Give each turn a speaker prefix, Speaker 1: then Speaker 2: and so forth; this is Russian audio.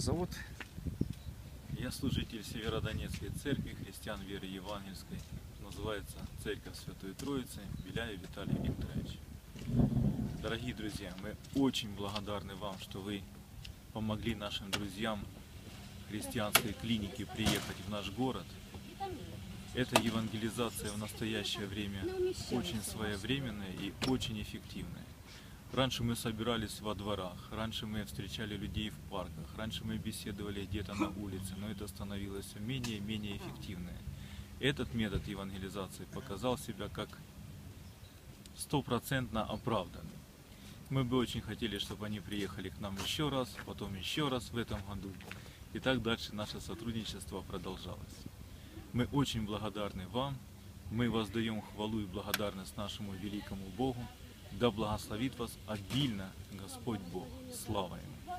Speaker 1: зовут?
Speaker 2: Я служитель Северодонецкой церкви христиан веры евангельской. Называется Церковь Святой Троицы Беляев Виталий Викторович. Дорогие друзья, мы очень благодарны вам, что вы помогли нашим друзьям христианской клинике приехать в наш город. Эта евангелизация в настоящее время очень своевременная и очень эффективная. Раньше мы собирались во дворах, раньше мы встречали людей в парках, раньше мы беседовали где-то на улице, но это становилось менее и менее эффективное. Этот метод евангелизации показал себя как стопроцентно оправданный. Мы бы очень хотели, чтобы они приехали к нам еще раз, потом еще раз в этом году. И так дальше наше сотрудничество продолжалось. Мы очень благодарны вам. Мы воздаем хвалу и благодарность нашему великому Богу. Да благословит вас обильно Господь Бог. Слава Ему!